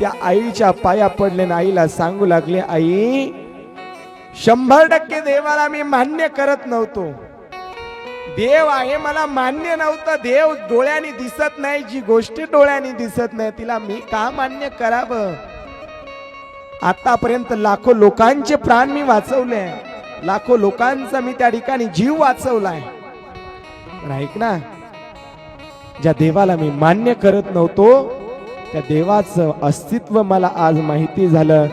त्या आईच्या पाया पडले आणि आईला सांगू लागले आई शंभर टक्के देवाला मी मान्य करत नव्हतो. देव आहे मला मान्य नव्हतं. देव डोळ्याने दिसत नाही जी गोष्ट डोळ्याने दिसत नाही तिला मी का मान्य करावं? आतापर्यंत लाखो लोकांचे प्राण मी वाचवले. लाखो लोकांचा मी त्या ठिकाणी जीव वाचवलाय ऐक ना ज्या देवाला मी मान्य करत नव्हतो त्या देवाचं अस्तित्व मला आज माहिती झालं.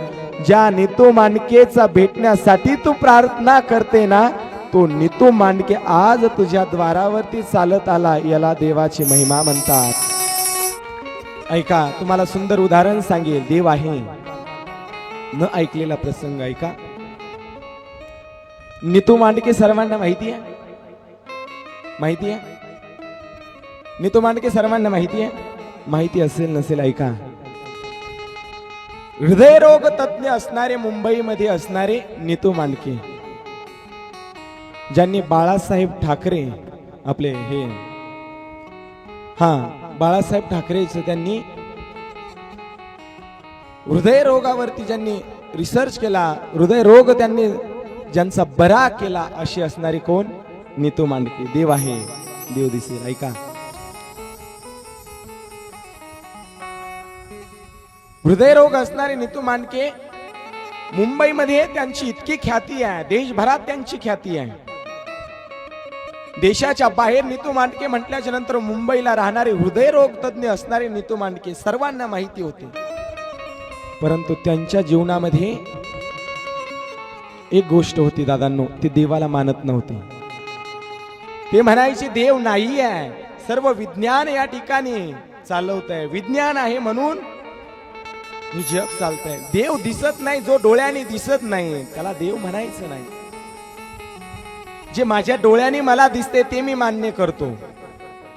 ज्या नितू मांडकेचा भेटण्यासाठी तू प्रार्थना करते ना तो नितू मांडके आज तुझ्या द्वारावरती चालत आला याला देवाची महिमा म्हणतात. ऐका तुम्हाला सुंदर उदाहरण सांगेल. देव आहे. न ऐकलेला प्रसंग ऐका. नितू मांडके सर्वांना माहिती आहे? माहिती आहे? नितू मांडके सर्वांना माहिती आहे? माहिती असेल नसेल ऐका. हृदयरोग तज्ज्ञ असणारे मुंबईमध्ये असणारे नितू मांडके ज्यांनी बाळासाहेब ठाकरे आपले हे हा बाळासाहेब ठाकरेच त्यांनी हृदयरोगावरती ज्यांनी रिसर्च केला हृदयरोग त्यांनी ज्यांचा बरा केला अशी असणारी कोण? नितू मांडके देव आहे. देव दिसेल. ऐका. हृदयरोग असणारे नितू मांडके मुंबईमध्ये त्यांची इतकी ख्याती आहे. देशभरात त्यांची ख्याती आहे. देशाच्या बाहेर नितू मांडके म्हटल्याच्या नंतर मुंबईला राहणारे हृदयरोग तज्ज्ञ असणारे नितू मांडके सर्वांना माहिती होते. परंतु त्यांच्या जीवनामध्ये एक गोष्ट होती दादांनो ते देवाला मानत नव्हते. ते म्हणायचे देव नाही आहे सर्व विज्ञान या ठिकाणी चालवत आहे विज्ञान आहे म्हणून ही जग चालत आहे देव दिसत नाही जो डोळ्याने दिसत नाही. त्याला देव म्हणायचं नाही. जे माझ्या डोळ्याने मला दिसते ते मी मान्य करतो.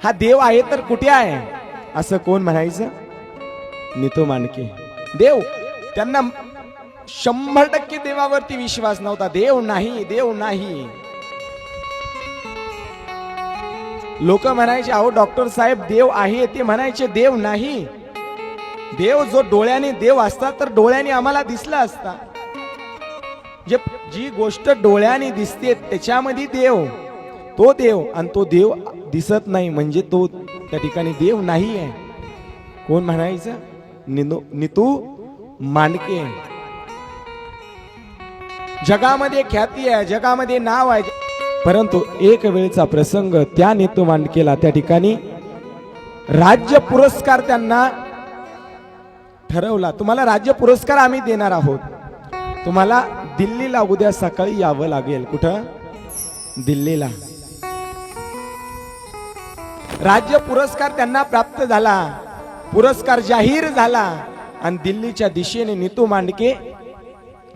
हा देव आहे तर कुठे आहे? असं कोण म्हणायचं? नितो मानके. देव त्यांना शंभर टक्के देवावरती विश्वास नव्हता. देव नाही देव नाही. लोक म्हणायचे अहो डॉक्टर साहेब देव आहे. ते म्हणायचे देव नाही. देव जो डोळ्याने देव असता तर डोळ्याने आम्हाला दिसला असता. जे जी गोष्ट डोळ्याने दिसते त्याच्यामध्ये देव. तो देव आणि तो देव दिसत नाही म्हणजे तो त्या ठिकाणी देव नाही आहे. कोण म्हणायचं? निनो नितू मांडके जगामध्ये ख्याती आहे जगामध्ये नाव आहे. परंतु एक वेळचा प्रसंग त्या नेतू मांडकेला त्या ठिकाणी राज्य पुरस्कार त्यांना ठरवला. तुम्हाला राज्य पुरस्कार आम्ही देणार आहोत. तुम्हाला दिल्लीला उद्या सकाळी यावं लागेल. कुठं? दिल्लीला. राज्य पुरस्कार त्यांना प्राप्त झाला. पुरस्कार जाहीर झाला. आणि दिल्लीच्या दिशेने नितू मांडके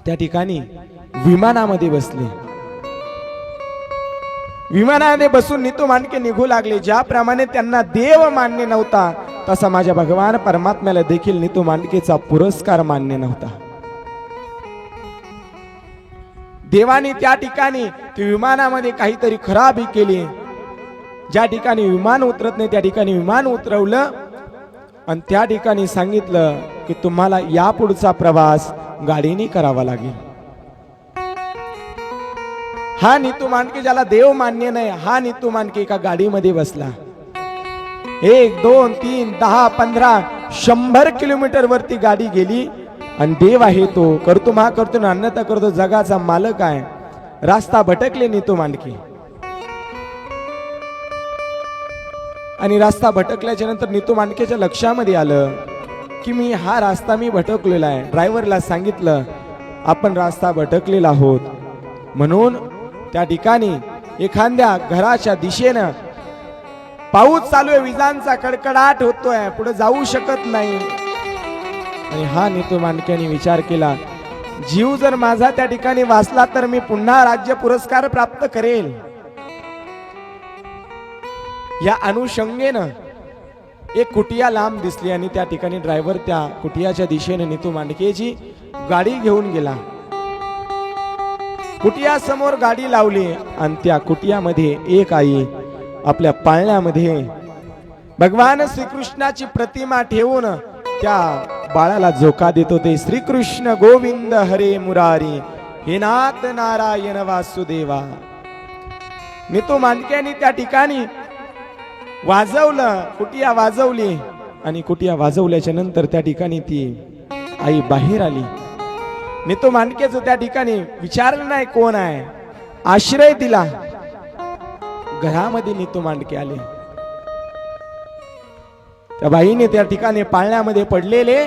त्या ठिकाणी विमानामध्ये बसले. विमानामध्ये बसून नितू मांडके निघू लागले. ज्याप्रमाणे त्यांना देव मान्य नव्हता तसा माझ्या भगवान परमात्म्याला देखील नितू मांडकेचा पुरस्कार मान्य नव्हता. देवाने त्या ठिकाणी ती विमानामध्ये काहीतरी खराबी केली. ज्या ठिकाणी विमान उतरत नाही त्या ठिकाणी विमान उतरवलं आणि त्या ठिकाणी सांगितलं की तुम्हाला यापुढचा प्रवास गाडीने करावा लागेल. हा नितू मांडके ज्याला देव मान्य नाही हा नितू मांडके एका गाडीमध्ये बसला. एक दोन तीन दहा पंधरा शंभर किलोमीटर वरती गाडी गेली. आणि देव आहे तो करतो मा करतो ना अन्यथा करतो जगाचा मालक आहे. रास्ता भटकले नितू मांडकी. आणि रास्ता भटकल्याच्या नंतर नीतू मांडकेच्या लक्षामध्ये आलं की मी हा रास्ता मी भटकलेला आहे. ड्रायव्हरला सांगितलं आपण रास्ता भटकलेला आहोत. म्हणून त्या ठिकाणी एखाद्या घराच्या दिशेनं पाऊस चालू आहे विजांचा कडकडाट होतोय पुढे जाऊ शकत नाही. आणि हा नेतो मानक्याने विचार केला जीव जर माझा त्या ठिकाणी वाचला तर मी पुन्हा राज्य पुरस्कार प्राप्त करेल. या अनुषंगेनं एक कुटिया लांब दिसली आणि त्या ठिकाणी ड्रायव्हर त्या कुटियाच्या दिशेने नितू मांडकेची गाडी घेऊन गेला. कुटिया समोर गाडी लावली आणि त्या कुटियामध्ये एक आई आपल्या पाळण्यामध्ये. भगवान श्रीकृष्णाची प्रतिमा ठेवून त्या बाळाला झोका देत होते श्रीकृष्ण गोविंद हरे मुरारी. हे नाथ नारायण वासुदेवा. नितू मांडक्याने त्या ठिकाणी वाजवलं. कुटिया वाजवली आणि कुटिया वाजवल्याच्या नंतर त्या ठिकाणी ती आई बाहेर आली. मी तो मांडक्याचं त्या ठिकाणी विचारलं नाही कोण आहे? आश्रय दिला. घरामध्ये नीतू मांडके आले. त्या बाईने त्या ठिकाणी पाळण्यामध्ये पडलेले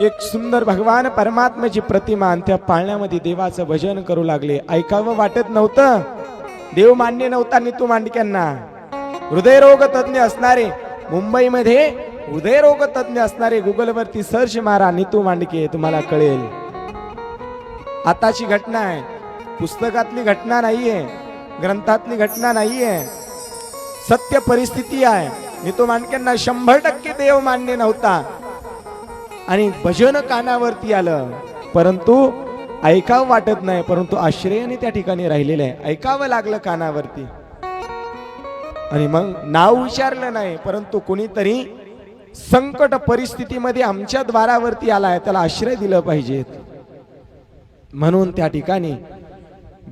एक सुंदर भगवान परमात्म्याची प्रतिमा आणि त्या पाळण्यामध्ये देवाचं भजन करू लागले. ऐकावं वाटत नव्हतं. देव मान्य नव्हता नितू मांडक्यांना. हृदयरोग तज्ञ असणारे मुंबईमध्ये हृदयरोग तज्ञ असणारे गुगलवरती सर्च मारा नितू मांडके तुम्हाला कळेल. आताची घटना आहे. पुस्तकातली घटना नाहीये. ग्रंथातली घटना नाहीये. सत्य परिस्थिती आहे. मी तो माणक्यांना शंभर टक्के देव मान्य नव्हता. आणि भजन कानावरती आलं. परंतु ऐकावं वाटत नाही परंतु आश्रयाने त्या ठिकाणी राहिलेलं आहे. ऐकावं लागलं कानावरती. आणि मग नाव विचारलं नाही परंतु कुणीतरी संकट परिस्थितीमध्ये आमच्या द्वारावरती आलाय त्याला आश्रय दिलं पाहिजेत. म्हणून त्या ठिकाणी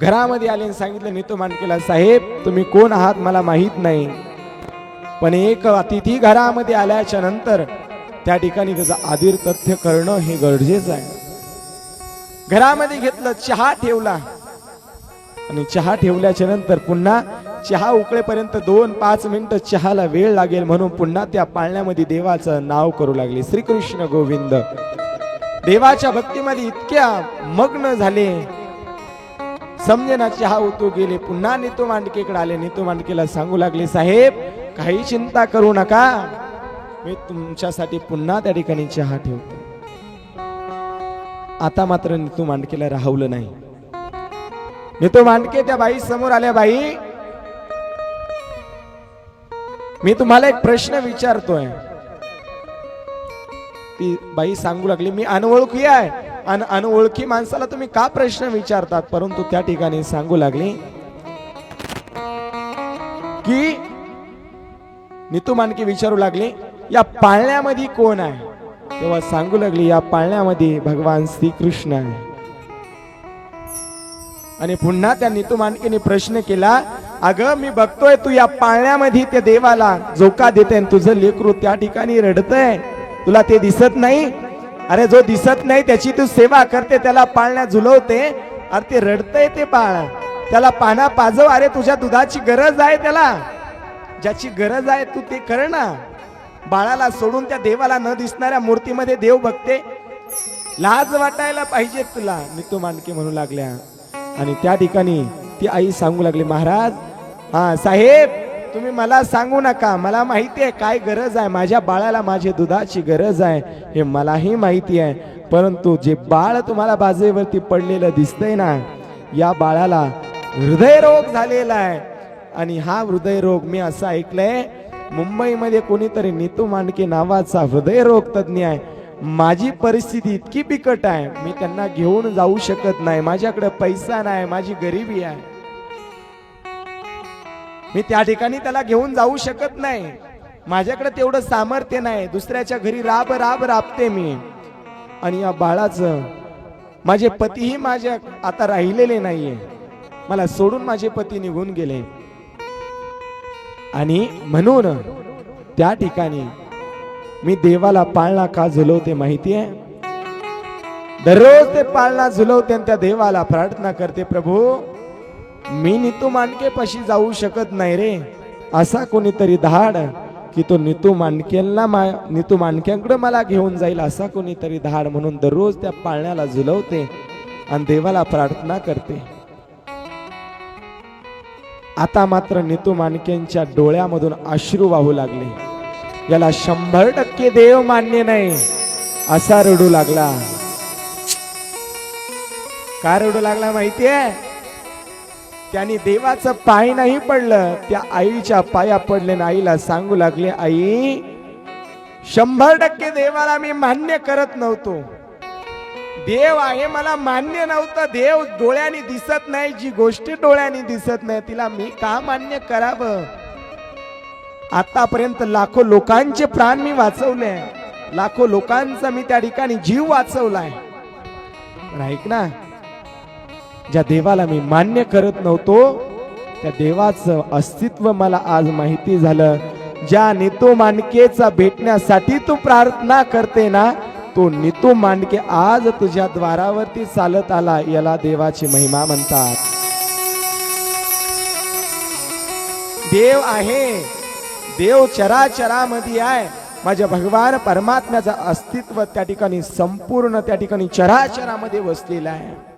घरामध्ये आले आणि सांगितलं नितो मांडकेला साहेब तुम्ही कोण आहात मला माहीत नाही. पण एक अतिथी घरामध्ये आल्याच्यानंतर त्या ठिकाणी त्याचं आदिर तथ्य करणं हे गरजेचं आहे. घरामध्ये घेतलं चहा ठेवला. आणि चहा ठेवल्याच्या नंतर पुन्हा चहा उकळेपर्यंत दोन पाच मिनिटं चहाला वेळ लागेल म्हणून पुन्हा त्या पाळण्यामध्ये देवाचं नाव करू लागले. श्रीकृष्ण गोविंद. देवाच्या भक्तीमध्ये इतक्या मग्न झाले. समजेना चहा होतो गेले. पुन्हा नेतो मांडकेकडे आले. नेतो मांडकेला सांगू लागले साहेब काही चिंता करू नका. मी तुमच्यासाठी पुन्हा त्या ठिकाणी चहा ठेवतो. आता मात्र नितू मांडकेला राहवलं नाही. नेतो मांडके त्या बाई समोर आल्या बाई मी तुम्हाला एक प्रश्न विचारतोय. ती बाई सांगू लागली मी अनवळखी आहे. आणि अनओळखी माणसाला तुम्ही का प्रश्न विचारतात? परंतु त्या ठिकाणी सांगू लागली की नितू मानके विचारू लागले या पाळण्यामध्ये कोण आहे? तेव्हा सांगू लागली या पाळण्यामध्ये भगवान श्रीकृष्ण आहे. आणि पुन्हा त्या नितू मानकेने प्रश्न केला अगं मी बघतोय तू या पाळण्यामध्ये त्या देवाला झोका देते आणि तुझं लेकरू त्या ठिकाणी रडतय. तुला ते दिसत नाही? अरे जो दिसत नाही त्याची तू सेवा करते त्याला पाळण्या झुलवते. अरे ते रडतय ते बाळ. त्याला पाना पाजव अरे तुझ्या दुधाची गरज आहे त्याला. ज्याची गरज आहे तू ते कर ना. बाळाला सोडून त्या देवाला न दिसणाऱ्या मूर्तीमध्ये देव बघते. लाज वाटायला पाहिजे तुला. मी तो मानके म्हणू लागल्या. आणि त्या ठिकाणी ती आई सांगू लागली महाराज हा साहेब तुम्ही मला सांगू नका. मला माहिती आहे काय गरज आहे. माझ्या बाळाला माझी दुधाची गरज आहे. हे मलाही माहिती आहे. परंतु जे बाळ तुम्हाला बाजेवरती पडलेलं दिसतंय ना या बाळाला हृदयरोग झालेला आहे. आणि हा हृदयरोग मी असं ऐकलंय मुंबईमध्ये कोणीतरी नीतू मांडके नावाचा हृदयरोग तज्ज्ञ आहे. माझी परिस्थिती इतकी बिकट आहे. मी त्यांना घेऊन जाऊ शकत नाही. माझ्याकडे पैसा नाही. माझी गरिबी आहे. मी त्या ठिकाणी त्याला घेऊन जाऊ शकत नाही. माझ्याकडे तेवढं सामर्थ्य नाही. दुसऱ्याच्या घरी राब राब राबते मी. आणि या बाळाचं माझे पतीही माझ्या आता राहिलेले नाहीये. मला सोडून माझे पती निघून गेले. आणि म्हणून त्या ठिकाणी मी देवाला पाळणा का झुलवते माहिती आहे दररोज ते पाळणा झुलवते आणि त्या देवाला प्रार्थना करते प्रभू मी नितू मांडके पशी जाऊ शकत नाही रे. असा कोणीतरी धाड की तो नितू मांडकेला मा नितू मांडक्यांकडे मला घेऊन जाईल असा कोणीतरी धाड म्हणून दररोज त्या पाळण्याला झुलवते आणि देवाला प्रार्थना करते. आता मात्र नितू माणकेंच्या डोळ्यामधून अश्रू वाहू लागले. याला शंभर टक्के देव मान्य नाही असा रडू लागला. का रडू लागला माहितीये? त्यांनी देवाचं पाय नाही पडलं त्या आईच्या पाया पडले आईला सांगू लागले आई शंभर टक्के देवाला मी मान्य करत नव्हतो. देव आहे मला मान्य नव्हतं देव डोळ्याने दिसत नाही जी गोष्टी डोळ्याने दिसत नाही तिला मी का मान्य करावं? आतापर्यंत लाखो लोकांचे प्राण मी वाचवले लाखो लोकांचा मी त्या ठिकाणी जीव वाचवलाय. ऐक ना ज्या देवाला मी मान्य करत नव्हतो त्या देवाचं अस्तित्व मला आज माहिती झालं. ज्या नितो मांडकेचा भेटण्यासाठी तू प्रार्थना करते ना तो नितो मांडके आज तुझ्या द्वारावरती चालत आला याला देवाची महिमा म्हणतात. देव आहे. देव चराचरामध्ये आहे. माझ्या भगवान परमात्म्याचं अस्तित्व त्या ठिकाणी संपूर्ण त्या ठिकाणी चराचरामध्ये वसलेलं आहे.